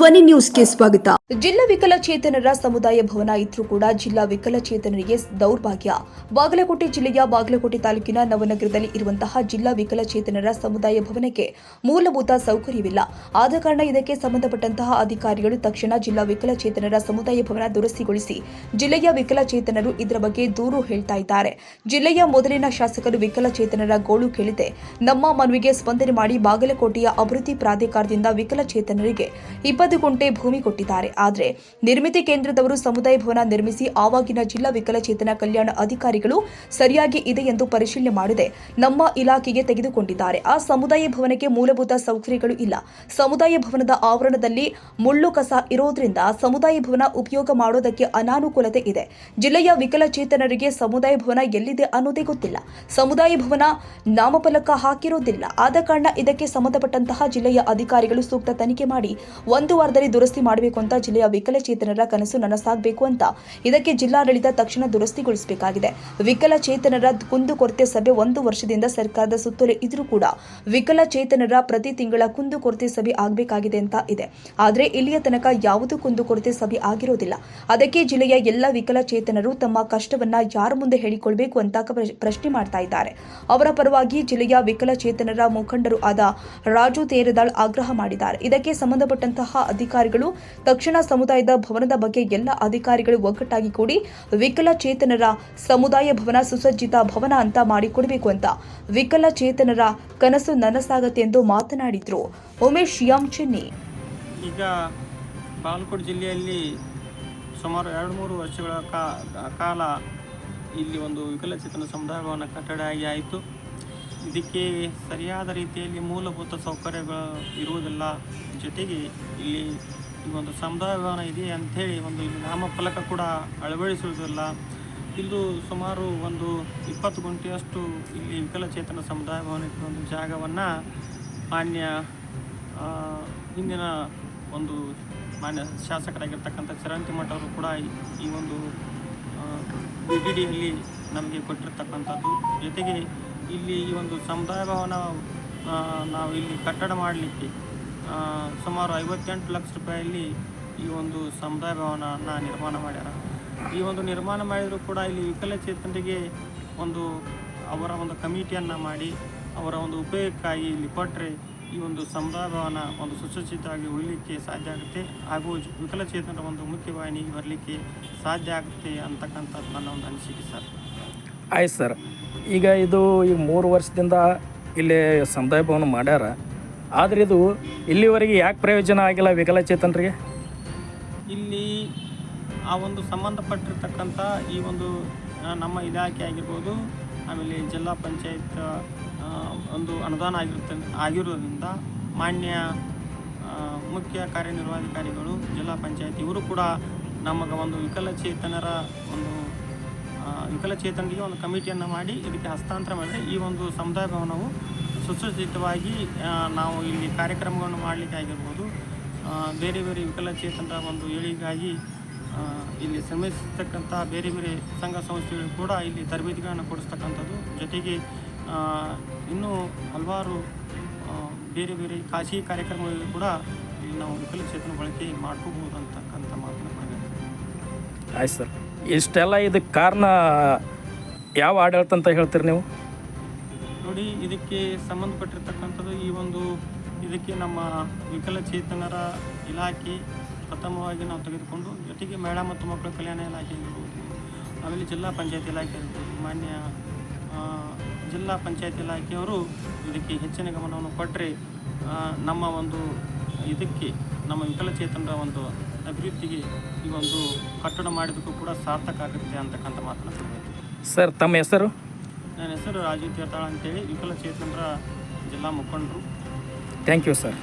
ಧ್ವನಿ ನ್ಯೂಸ್ಗೆ ಸ್ವಾಗತ. ಜಿಲ್ಲಾ ವಿಕಲಚೇತನರ ಸಮುದಾಯ ಭವನ ಇದ್ರೂ ಕೂಡ ಜಿಲ್ಲಾ ವಿಕಲಚೇತನರಿಗೆ ದೌರ್ಭಾಗ್ಯ. ಬಾಗಲಕೋಟೆ ಜಿಲ್ಲೆಯ ಬಾಗಲಕೋಟೆ ತಾಲೂಕಿನ ನವನಗರದಲ್ಲಿ ಇರುವಂತಹ ಜಿಲ್ಲಾ ವಿಕಲಚೇತನರ ಸಮುದಾಯ ಭವನಕ್ಕೆ ಮೂಲಭೂತ ಸೌಕರ್ಯವಿಲ್ಲ. ಆದ ಕಾರಣ ಇದಕ್ಕೆ ಸಂಬಂಧಪಟ್ಟಂತಹ ಅಧಿಕಾರಿಗಳು ತಕ್ಷಣ ಜಿಲ್ಲಾ ವಿಕಲಚೇತನರ ಸಮುದಾಯ ಭವನ ದುರಸ್ತಿಗೊಳಿಸಿ ಜಿಲ್ಲೆಯ ವಿಕಲಚೇತನರು ಇದರ ಬಗ್ಗೆ ದೂರು ಹೇಳ್ತಾ ಇದ್ದಾರೆ. ಜಿಲ್ಲೆಯ ಮೊದಲಿನ ಶಾಸಕರು ವಿಕಲಚೇತನರ ಗೋಳು ಕೇಳಿದೆ. ನಮ್ಮ ಮನವಿಗೆ ಸ್ಪಂದನೆ ಮಾಡಿ ಬಾಗಲಕೋಟೆಯ ಅಭಿವೃದ್ಧಿ ಪ್ರಾಧಿಕಾರದಿಂದ ವಿಕಲಚೇತನರಿಗೆ ಇಪ್ಪತ್ತು ಗುಂಟೆ ಭೂಮಿ ಕೊಟ್ಟಿದ್ದಾರೆ. ಆದರೆ ನಿರ್ಮಿತಿ ಕೇಂದ್ರದವರು ಸಮುದಾಯ ಭವನ ನಿರ್ಮಿಸಿ ಆವಾಗಿನ ಜಿಲ್ಲಾ ವಿಕಲಚೇತನ ಕಲ್ಯಾಣ ಅಧಿಕಾರಿಗಳು ಸರಿಯಾಗಿ ಇದೆ ಎಂದು ಪರಿಶೀಲನೆ ಮಾಡದೆ. ನಮ್ಮ ಇಲಾಖೆಗೆ ತೆಗೆದುಕೊಂಡಿದ್ದಾರೆ. ಆ ಸಮುದಾಯ ಭವನಕ್ಕೆ ಮೂಲಭೂತ ಸೌಕರ್ಯಗಳು ಇಲ್ಲ. ಸಮುದಾಯ ಭವನದ ಆವರಣದಲ್ಲಿ ಮುಳ್ಳು ಕಸ ಇರೋದ್ರಿಂದ ಸಮುದಾಯ ಭವನ ಉಪಯೋಗ ಮಾಡೋದಕ್ಕೆ ಅನಾನುಕೂಲತೆ ಇದೆ. ಜಿಲ್ಲೆಯ ವಿಕಲಚೇತನರಿಗೆ ಸಮುದಾಯ ಭವನ ಎಲ್ಲಿದೆ ಅನ್ನೋದೇ ಗೊತ್ತಿಲ್ಲ. ಸಮುದಾಯ ಭವನ ನಾಮಫಲಕ ಹಾಕಿರೋದಿಲ್ಲ. ಆದ ಕಾರಣ ಇದಕ್ಕೆ ಸಂಬಂಧಪಟ್ಟಂತಹ ಜಿಲ್ಲೆಯ ಅಧಿಕಾರಿಗಳು ಸೂಕ್ತ ತನಿಖೆ ಮಾಡಿ ಒಂದು ವಾರದಲ್ಲಿ ದುರಸ್ತಿ ಮಾಡಬೇಕು ಅಂತ ಜಿಲ್ಲೆಯ ವಿಕಲಚೇತನರ ಕನಸು ನನಸಾಗಬೇಕು ಅಂತ ಇದಕ್ಕೆ ಜಿಲ್ಲಾಡಳಿತ ತಕ್ಷಣ ದುರಸ್ತಿಗೊಳಿಸಬೇಕಾಗಿದೆ. ವಿಕಲಚೇತನರ ಕುಂದುಕೊರತೆ ಸಭೆ ಒಂದು ವರ್ಷದಿಂದ ಸರ್ಕಾರದ ಸುತ್ತಲೇ ಇದ್ರೂ ಕೂಡ ವಿಕಲಚೇತನರ ಪ್ರತಿ ತಿಂಗಳ ಕುಂದುಕೊರತೆ ಸಭೆ ಆಗಬೇಕಾಗಿದೆ ಅಂತ ಇದೆ. ಆದರೆ ಇಲ್ಲಿಯ ತನಕ ಯಾವುದೂ ಕುಂದುಕೊರತೆ ಸಭೆ ಆಗಿರೋದಿಲ್ಲ. ಅದಕ್ಕೆ ಜಿಲ್ಲೆಯ ಎಲ್ಲ ವಿಕಲಚೇತನರು ತಮ್ಮ ಕಷ್ಟವನ್ನ ಯಾರ ಮುಂದೆ ಹೇಳಿಕೊಳ್ಬೇಕು ಅಂತ ಪ್ರಶ್ನೆ ಮಾಡ್ತಾ ಇದ್ದಾರೆ. ಅವರ ಪರವಾಗಿ ಜಿಲ್ಲೆಯ ವಿಕಲಚೇತನರ ಮುಖಂಡರು ಆದ ರಾಜು ತೇರದಾಳ್ ಆಗ್ರಹ ಮಾಡಿದ್ದಾರೆ. ಇದಕ್ಕೆ ಸಂಬಂಧಪಟ್ಟಂತಹ ಅಧಿಕಾರಿಗಳು. ತಕ್ಷಣ ಸಮುದಾಯದ ಭವನದ ಬಗ್ಗೆ ಎಲ್ಲ ಅಧಿಕಾರಿಗಳು ಒಗ್ಗಟ್ಟಾಗಿ ಕೂಡಿ ವಿಕಲಚೇತನರ ಸಮುದಾಯ ಭವನ ಸುಸಜ್ಜಿತ ಭವನ ಅಂತ ಮಾಡಿಕೊಡಬೇಕು ಅಂತ ವಿಕಲಚೇತನರ ಕನಸು ನನಸಾಗತ್ತೆ ಎಂದು ಮಾತನಾಡಿದ್ರು. ಉಮೇಶ್ ಯಾಮ್ ಚೆನ್ನಿ. ಈಗ ಬಾಗಲಕೋಟೆ ಜಿಲ್ಲೆಯಲ್ಲಿ ಸುಮಾರು ಎರಡು ಮೂರು ವರ್ಷಗಳ ಕಾಲ ಇಲ್ಲಿ ಒಂದು ವಿಕಲಚೇತನ ಸಮುದಾಯ ಭವನ ಕಟ್ಟಡ ಆಗಿ ಆಯಿತು. ಇದಕ್ಕೆ ಸರಿಯಾದ ರೀತಿಯಲ್ಲಿ ಮೂಲಭೂತ ಸೌಕರ್ಯಗಳು ಇರುವುದಿಲ್ಲ. ಜೊತೆಗೆ ಇಲ್ಲಿ ಈ ಒಂದು ಸಮುದಾಯ ಭವನ ಇದೆ ಅಂಥೇಳಿ ಒಂದು ನಾಮಫಲಕ ಕೂಡ ಅಳವಡಿಸುವುದಿಲ್ಲ ಇದು ಸುಮಾರು ಒಂದು ಇಪ್ಪತ್ತು ಗುಂಟೆಯಷ್ಟು ಇಲ್ಲಿ ವಿಕಲಚೇತನ ಸಮುದಾಯ ಭವನಕ್ಕೆ ಒಂದು ಜಾಗವನ್ನು ಮಾನ್ಯ ಹಿಂದಿನ ಒಂದು ಮಾನ್ಯ ಶಾಸಕರಾಗಿರ್ತಕ್ಕಂಥ ಚರಂತಿ ಮಠ ಅವರು ಕೂಡ ಈ- ಈ ಒಂದು ಬಿ ಡಿ ಡಿಯಲ್ಲಿ ನಮಗೆ ಕೊಟ್ಟಿರ್ತಕ್ಕಂಥದ್ದು. ಜೊತೆಗೆ ಇಲ್ಲಿ ಈ ಒಂದು ಸಮುದಾಯ ಭವನ ನಾವು ಇಲ್ಲಿ ಕಟ್ಟಡ ಮಾಡಲಿಕ್ಕೆ ಸುಮಾರು ಐವತ್ತೆಂಟು ಲಕ್ಷ ರೂಪಾಯಲ್ಲಿ ಈ ಒಂದು ಸಮುದಾಯ ಭವನವನ್ನು ನಿರ್ಮಾಣ ಮಾಡ್ಯಾರ. ಈ ಒಂದು ನಿರ್ಮಾಣ ಮಾಡಿದರೂ ಕೂಡ ಇಲ್ಲಿ ವಿಕಲಚೇತನರಿಗೆ ಒಂದು ಅವರ ಒಂದು ಕಮಿಟಿಯನ್ನು ಮಾಡಿ, ಅವರ ಒಂದು ಉಪಯೋಗಕ್ಕಾಗಿ ಇಲ್ಲಿ ಕೊಟ್ಟರೆ ಈ ಒಂದು ಸಮುದಾಯ ಭವನ ಒಂದು ಸುಸಜ್ಜಿತವಾಗಿ ಉಳಿಲಿಕ್ಕೆ ಸಾಧ್ಯ ಆಗುತ್ತೆ. ಹಾಗೂ ವಿಕಲಚೇತನರ ಒಂದು ಮುಖ್ಯವಾಹಿನಿಗೆ ಬರಲಿಕ್ಕೆ ಸಾಧ್ಯ ಆಗುತ್ತೆ ಅಂತಕ್ಕಂಥದ್ದು ನನ್ನ ಒಂದು ಅನಿಸಿಕೆ ಸರ್. ಆಯ್ತು ಸರ್. ಈಗ ಇದು ಈಗ ಮೂರು ವರ್ಷದಿಂದ ಇಲ್ಲಿ ಸಮುದಾಯ ಭವನ ಮಾಡ್ಯಾರ. ಆದ್ರೆ ಇದು ಇಲ್ಲಿವರೆಗೆ ಯಾಕೆ ಪ್ರಯೋಜನ ಆಗಿಲ್ಲ ವಿಕಲಚೇತನರಿಗೆ? ಇಲ್ಲಿ ಆ ಒಂದು ಸಂಬಂಧಪಟ್ಟಿರ್ತಕ್ಕಂಥ ಈ ಒಂದು ನಮ್ಮ ಇಲಾಖೆ ಆಗಿರ್ಬೋದು, ಆಮೇಲೆ ಜಿಲ್ಲಾ ಪಂಚಾಯತ್ ಒಂದು ಅನುದಾನ ಆಗಿರುತ್ತೆ ಆಗಿರೋದ್ರಿಂದ ಮಾನ್ಯ ಮುಖ್ಯ ಕಾರ್ಯನಿರ್ವಾಹಕಾರಿಗಳು ಜಿಲ್ಲಾ ಪಂಚಾಯತ್ ಇವರು ಕೂಡ ನಮಗೆ ಒಂದು ವಿಕಲಚೇತನರ ಒಂದು ವಿಕಲಚೇತನರಿಗೆ ಒಂದು ಕಮಿಟಿಯನ್ನು ಮಾಡಿ ಇದಕ್ಕೆ ಹಸ್ತಾಂತರ ಮಾಡಿದರೆ ಈ ಒಂದು ಸಮುದಾಯ ಭವನವು ಸುಸಜ್ಜಿತವಾಗಿ ನಾವು ಇಲ್ಲಿ ಕಾರ್ಯಕ್ರಮಗಳನ್ನು ಮಾಡಲಿಕ್ಕೆ ಆಗಿರ್ಬೋದು. ಬೇರೆ ಬೇರೆ ವಿಕಲಚೇತನರ ಒಂದು ಏಳಿಗಾಗಿ ಇಲ್ಲಿ ಶ್ರಮಿಸತಕ್ಕಂಥ ಬೇರೆ ಬೇರೆ ಸಂಘ ಸಂಸ್ಥೆಗಳು ಕೂಡ ಇಲ್ಲಿ ತರಬೇತಿಗಳನ್ನು ಕೊಡಿಸ್ತಕ್ಕಂಥದ್ದು. ಜೊತೆಗೆ ಇನ್ನೂ ಹಲವಾರು ಬೇರೆ ಬೇರೆ ಖಾಸಗಿ ಕಾರ್ಯಕ್ರಮಗಳಲ್ಲಿ ಕೂಡ ಇಲ್ಲಿ ನಾವು ವಿಕಲಚೇತನ ಬಳಕೆ ಮಾಡ್ಕೋಬೋದು ಅಂತಕ್ಕಂಥ ಮಾತನ್ನು. ಆಯ್ತು ಸರ್. ಇಷ್ಟೆಲ್ಲ ಇದಕ್ಕೆ ಕಾರಣ ಯಾವ ಆಡಳಿತ ಅಂತ ಹೇಳ್ತೀರಿ ನೀವು? ನೋಡಿ, ಇದಕ್ಕೆ ಸಂಬಂಧಪಟ್ಟಿರ್ತಕ್ಕಂಥದ್ದು ಈ ಒಂದು ಇದಕ್ಕೆ ನಮ್ಮ ವಿಕಲಚೇತನರ ಇಲಾಖೆ ಪ್ರಥಮವಾಗಿ ನಾವು ತೆಗೆದುಕೊಂಡು ಜೊತೆಗೆ ಮಹಿಳಾ ಮತ್ತು ಮಕ್ಕಳ ಕಲ್ಯಾಣ ಇಲಾಖೆ ಇರ್ಬೋದು ಆಮೇಲೆ ಜಿಲ್ಲಾ ಪಂಚಾಯತ್ ಇಲಾಖೆ ಇರ್ಬೋದು ಮಾನ್ಯ ಜಿಲ್ಲಾ ಪಂಚಾಯತ್ ಇಲಾಖೆಯವರು ಇದಕ್ಕೆ ಹೆಚ್ಚಿನ ಗಮನವನ್ನು ಕೊಟ್ಟರೆ ನಮ್ಮ ಒಂದು ಇದಕ್ಕೆ ನಮ್ಮ ವಿಕಲಚೇತನರ ಒಂದು ಅಭಿವೃದ್ಧಿಗೆ ಈ ಒಂದು ಕಟ್ಟಡ ಮಾಡಿದಕ್ಕೂ ಕೂಡ ಸಾರ್ಥಕ ಆಗುತ್ತೆ ಅಂತಕ್ಕಂಥ ಮಾತನ್ನು ಸರ್ ತಮ್ಮ ಹೆಸರು? ನನ್ನ ಹೆಸರು ರಾಜೀವ್ ತೀರ್ಥಾಳ ಅಂತೇಳಿ ವಿಕಲಚೇತನರ ಜಿಲ್ಲಾ ಮುಖಂಡರು. Thank you sir.